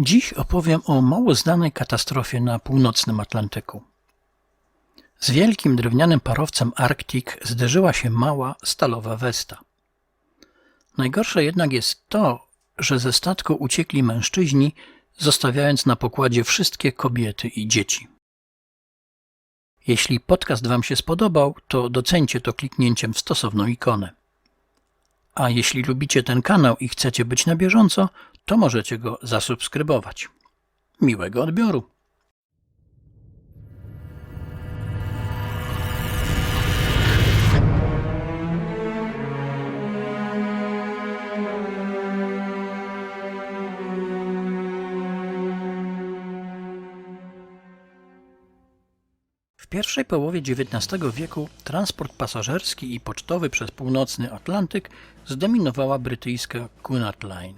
Dziś opowiem o mało znanej katastrofie na północnym Atlantyku. Z wielkim drewnianym parowcem Arctic zderzyła się mała stalowa Westa. Najgorsze jednak jest to, że ze statku uciekli mężczyźni, zostawiając na pokładzie wszystkie kobiety i dzieci. Jeśli podcast Wam się spodobał, to docencie to kliknięciem w stosowną ikonę. A jeśli lubicie ten kanał i chcecie być na bieżąco, to możecie go zasubskrybować. Miłego odbioru. W pierwszej połowie XIX wieku transport pasażerski i pocztowy przez północny Atlantyk zdominowała brytyjska Cunard Line.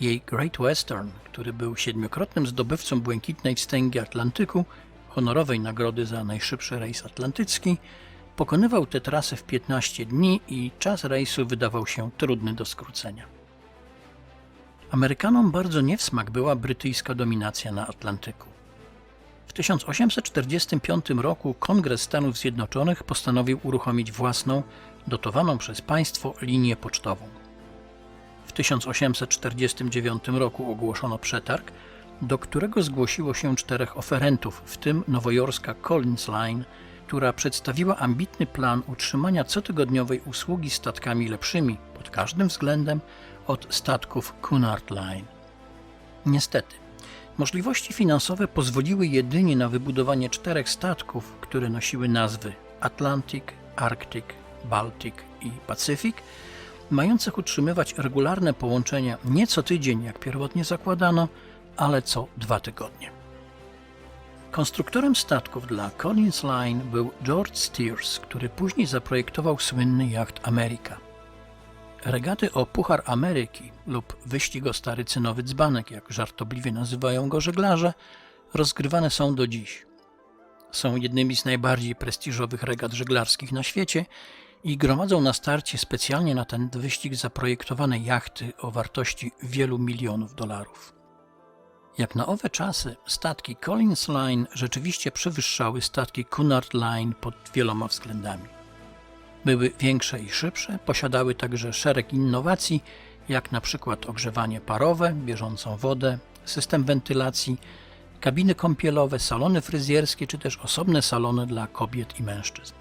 Jej Great Western, który był siedmiokrotnym zdobywcą błękitnej wstęgi Atlantyku, honorowej nagrody za najszybszy rejs atlantycki, pokonywał tę trasę w 15 dni i czas rejsu wydawał się trudny do skrócenia. Amerykanom bardzo nie w smak była brytyjska dominacja na Atlantyku. W 1845 roku Kongres Stanów Zjednoczonych postanowił uruchomić własną, dotowaną przez państwo linię pocztową. W 1849 roku ogłoszono przetarg, do którego zgłosiło się czterech oferentów, w tym nowojorska Collins Line, która przedstawiła ambitny plan utrzymania cotygodniowej usługi statkami lepszymi pod każdym względem od statków Cunard Line. Niestety, możliwości finansowe pozwoliły jedynie na wybudowanie czterech statków, które nosiły nazwy Atlantic, Arctic, Baltic i Pacific, mających utrzymywać regularne połączenia nie co tydzień, jak pierwotnie zakładano, ale co dwa tygodnie. Konstruktorem statków dla Collins Line był George Steers, który później zaprojektował słynny jacht America. Regaty o Puchar Ameryki lub wyścig o stary cynowy dzbanek, jak żartobliwie nazywają go żeglarze, rozgrywane są do dziś. Są jednymi z najbardziej prestiżowych regat żeglarskich na świecie i gromadzą na starcie specjalnie na ten wyścig zaprojektowane jachty o wartości wielu milionów dolarów. Jak na owe czasy, statki Collins Line rzeczywiście przewyższały statki Cunard Line pod wieloma względami. Były większe i szybsze, posiadały także szereg innowacji, jak na przykład ogrzewanie parowe, bieżącą wodę, system wentylacji, kabiny kąpielowe, salony fryzjerskie czy też osobne salony dla kobiet i mężczyzn.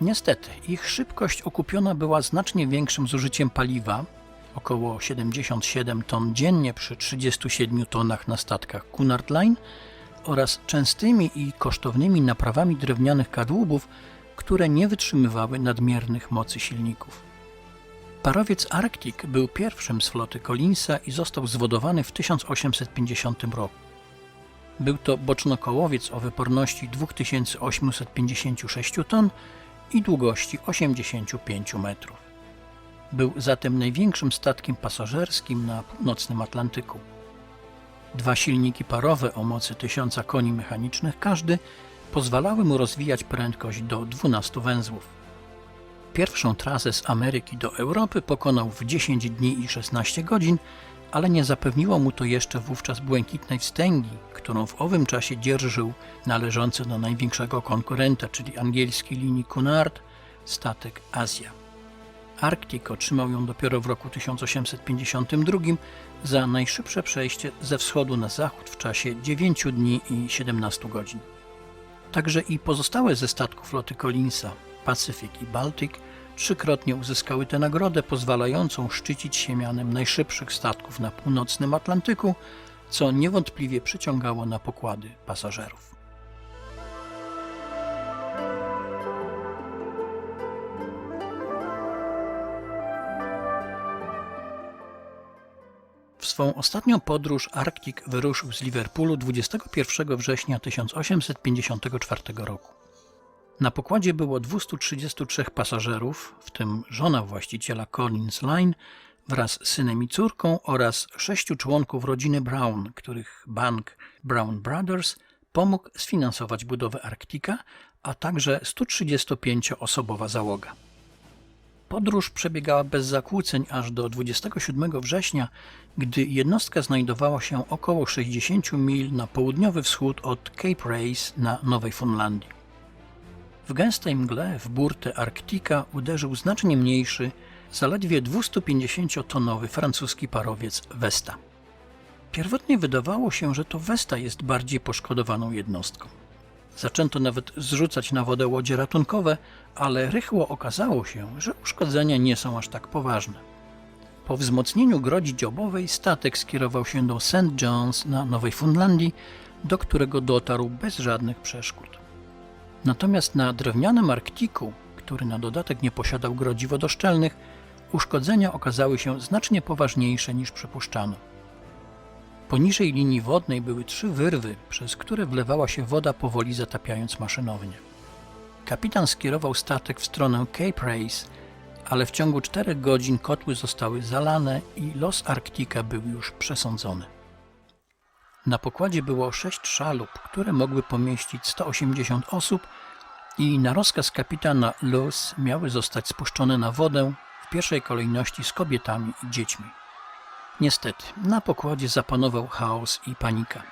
Niestety, ich szybkość okupiona była znacznie większym zużyciem paliwa, około 77 ton dziennie przy 37 tonach na statkach Cunard Line oraz częstymi i kosztownymi naprawami drewnianych kadłubów, które nie wytrzymywały nadmiernych mocy silników. Parowiec Arctic był pierwszym z floty Collinsa i został zwodowany w 1850 roku. Był to bocznokołowiec o wyporności 2856 ton i długości 85 metrów. Był zatem największym statkiem pasażerskim na północnym Atlantyku. Dwa silniki parowe o mocy 1000 koni mechanicznych każdy pozwalały mu rozwijać prędkość do 12 węzłów. Pierwszą trasę z Ameryki do Europy pokonał w 10 dni i 16 godzin, ale nie zapewniło mu to jeszcze wówczas błękitnej wstęgi, którą w owym czasie dzierżył należący do największego konkurenta, czyli angielskiej linii Cunard, statek Azja. Arctic otrzymał ją dopiero w roku 1852 za najszybsze przejście ze wschodu na zachód w czasie 9 dni i 17 godzin. Także i pozostałe ze statków floty Collinsa, Pacific i Baltic, trzykrotnie uzyskały tę nagrodę, pozwalającą szczycić się mianem najszybszych statków na północnym Atlantyku, co niewątpliwie przyciągało na pokłady pasażerów. W swą ostatnią podróż Arctic wyruszył z Liverpoolu 21 września 1854 roku. Na pokładzie było 233 pasażerów, w tym żona właściciela Collins Line wraz z synem i córką oraz sześciu członków rodziny Brown, których bank Brown Brothers pomógł sfinansować budowę Arktika, a także 135-osobowa załoga. Podróż przebiegała bez zakłóceń aż do 27 września, gdy jednostka znajdowała się około 60 mil na południowy wschód od Cape Race na Nowej Funlandii. W gęstej mgle w burtę Arktika uderzył znacznie mniejszy, zaledwie 250-tonowy francuski parowiec Vesta. Pierwotnie wydawało się, że to Vesta jest bardziej poszkodowaną jednostką. Zaczęto nawet zrzucać na wodę łodzie ratunkowe, ale rychło okazało się, że uszkodzenia nie są aż tak poważne. Po wzmocnieniu grodzi dziobowej statek skierował się do St. John's na Nowej Fundlandii, do którego dotarł bez żadnych przeszkód. Natomiast na drewnianym Arktiku, który na dodatek nie posiadał grodzi wodoszczelnych, uszkodzenia okazały się znacznie poważniejsze niż przypuszczano. Poniżej linii wodnej były trzy wyrwy, przez które wlewała się woda powoli zatapiając maszynownię. Kapitan skierował statek w stronę Cape Race, ale w ciągu czterech godzin kotły zostały zalane i los Arktika był już przesądzony. Na pokładzie było sześć szalup, które mogły pomieścić 180 osób i na rozkaz kapitana Loos miały zostać spuszczone na wodę w pierwszej kolejności z kobietami i dziećmi. Niestety, na pokładzie zapanował chaos i panika.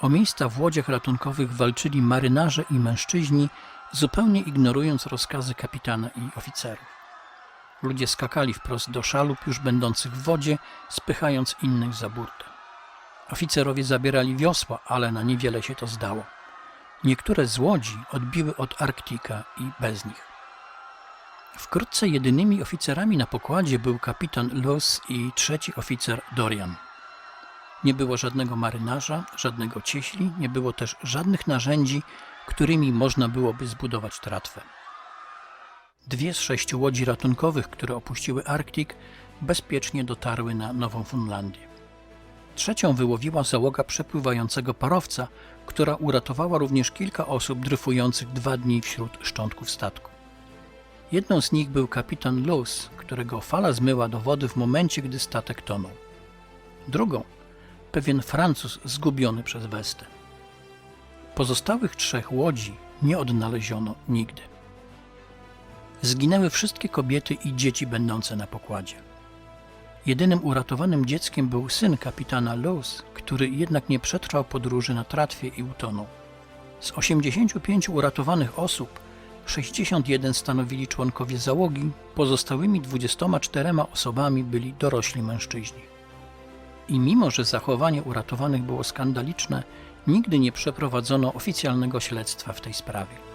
O miejsca w łodziach ratunkowych walczyli marynarze i mężczyźni, zupełnie ignorując rozkazy kapitana i oficerów. Ludzie skakali wprost do szalup już będących w wodzie, spychając innych za burtę. Oficerowie zabierali wiosła, ale na niewiele się to zdało. Niektóre z łodzi odbiły od Arktika i bez nich. Wkrótce jedynymi oficerami na pokładzie był kapitan Loos i trzeci oficer Dorian. Nie było żadnego marynarza, żadnego cieśli, nie było też żadnych narzędzi, którymi można byłoby zbudować tratwę. Dwie z sześciu łodzi ratunkowych, które opuściły Arktik, bezpiecznie dotarły na Nową Funlandię. Trzecią wyłowiła załoga przepływającego parowca, która uratowała również kilka osób dryfujących dwa dni wśród szczątków statku. Jedną z nich był kapitan Luz, którego fala zmyła do wody w momencie, gdy statek tonął. Drugą pewien Francuz zgubiony przez Westę. Pozostałych trzech łodzi nie odnaleziono nigdy. Zginęły wszystkie kobiety i dzieci będące na pokładzie. Jedynym uratowanym dzieckiem był syn kapitana Luz, który jednak nie przetrwał podróży na tratwie i utonął. Z 85 uratowanych osób 61 stanowili członkowie załogi, pozostałymi 24 osobami byli dorośli mężczyźni. I mimo, że zachowanie uratowanych było skandaliczne, nigdy nie przeprowadzono oficjalnego śledztwa w tej sprawie.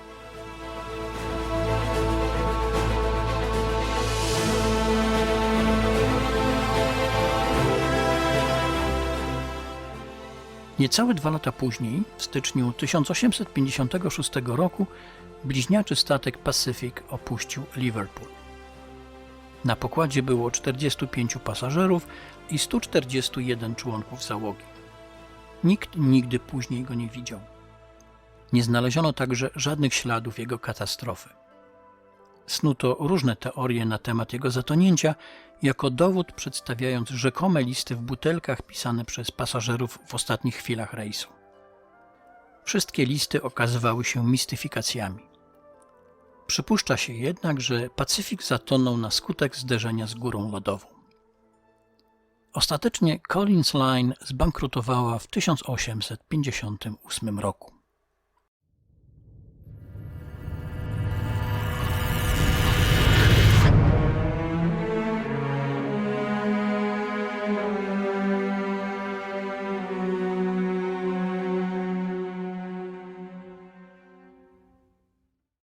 Niecałe dwa lata później, w styczniu 1856 roku, bliźniaczy statek Pacific opuścił Liverpool. Na pokładzie było 45 pasażerów i 141 członków załogi. Nikt nigdy później go nie widział. Nie znaleziono także żadnych śladów jego katastrofy. Snuto różne teorie na temat jego zatonięcia, jako dowód przedstawiając rzekome listy w butelkach pisane przez pasażerów w ostatnich chwilach rejsu. Wszystkie listy okazywały się mistyfikacjami. Przypuszcza się jednak, że Pacyfik zatonął na skutek zderzenia z górą lodową. Ostatecznie Collins Line zbankrutowała w 1858 roku.